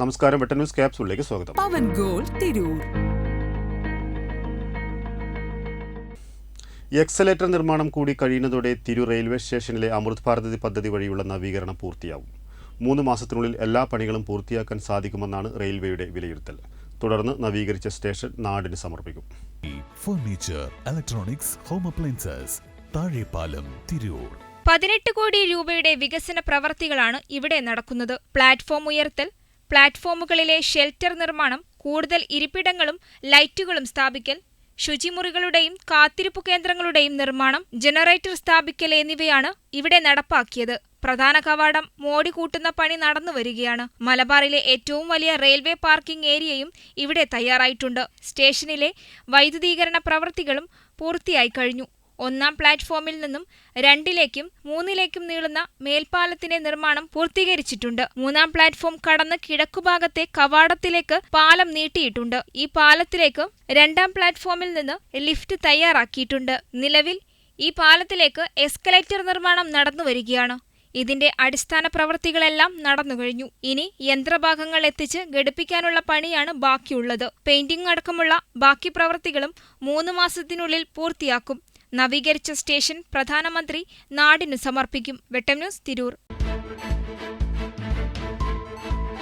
നമസ്കാരം വെട്ട ന്യൂസ് ക്യാപ്സൂളിലേക്ക് സ്വാഗതം. പവൻ goal Tirur. Accelerator നിർമ്മാണം കൂടി കഴിയുന്നതോടെ തിരു റെയിൽവേ സ്റ്റേഷനിലെ അമൃത് ഭാരതി പദ്ധതി വഴിയുള്ള നവീകരണം പൂർത്തിയാവും. മൂന്ന് മാസത്തിനുള്ളിൽ എല്ലാ പണികളും പൂർത്തിയാക്കാൻ സാധിക്കുമെന്നാണ് റെയിൽവേയുടെ വിലയിരുത്തൽ. തുടർന്ന് നവീകരിച്ച സ്റ്റേഷൻ നാടിന് സമർപ്പിക്കും. Furniture electronics home appliances Thazhepalam Tirur. പതിനെട്ട് കോടി രൂപയുടെ വികസന പ്രവർത്തികളാണ് ഇവിടെ നടക്കുന്നത്. പ്ലാറ്റ്ഫോം ഉയർത്തൽ പ്ലാറ്റ്ഫോമുകളിലെ ഷെൽട്ടർ നിർമ്മാണം കൂടുതൽ ഇരിപ്പിടങ്ങളും ലൈറ്റുകളും സ്ഥാപിക്കൽ ശുചിമുറികളുടെയും കാത്തിരിപ്പു കേന്ദ്രങ്ങളുടെയും നിർമ്മാണം ജനറേറ്റർ സ്ഥാപിക്കൽ എന്നിവയാണ് ഇവിടെ നടപ്പാക്കിയത്. പ്രധാന കവാടം മോടി കൂട്ടുന്ന പണി നടന്നു വരികയാണ്. മലബാറിലെ ഏറ്റവും വലിയ റെയിൽവേ പാർക്കിംഗ് ഏരിയയും ഇവിടെ തയ്യാറായിട്ടുണ്ട്. സ്റ്റേഷനിലെ വൈദ്യുതീകരണ പ്രവൃത്തികളും പൂർത്തിയായി കഴിഞ്ഞു. ഒന്നാം പ്ലാറ്റ്ഫോമിൽ നിന്നും രണ്ടിലേക്കും മൂന്നിലേക്കും നീളുന്ന മേൽപ്പാലത്തിന്റെ നിർമ്മാണം പൂർത്തീകരിച്ചിട്ടുണ്ട്. മൂന്നാം പ്ലാറ്റ്ഫോം കടന്ന് കിഴക്കുഭാഗത്തെ കവാടത്തിലേക്ക് പാലം നീട്ടിയിട്ടുണ്ട്. ഈ പാലത്തിലേക്ക് രണ്ടാം പ്ലാറ്റ്ഫോമിൽ നിന്ന് ലിഫ്റ്റ് തയ്യാറാക്കിയിട്ടുണ്ട്. നിലവിൽ ഈ പാലത്തിലേക്ക് എസ്കലേറ്റർ നിർമ്മാണം നടന്നു വരികയാണ്. ഇതിന്റെ അടിസ്ഥാന പ്രവൃത്തികളെല്ലാം നടന്നു കഴിഞ്ഞു. ഇനി യന്ത്രഭാഗങ്ങൾ എത്തിച്ച് ഘടിപ്പിക്കാനുള്ള പണിയാണ് ബാക്കിയുള്ളത്. പെയിന്റിംഗ് അടക്കമുള്ള ബാക്കി പ്രവൃത്തികളും മൂന്ന് മാസത്തിനുള്ളിൽ പൂർത്തിയാക്കും. നവീകരിച്ച സ്റ്റേഷൻ പ്രധാനമന്ത്രി നാടിനു സമർപ്പിക്കും. വെട്ടം ന്യൂസ് തിരൂർ.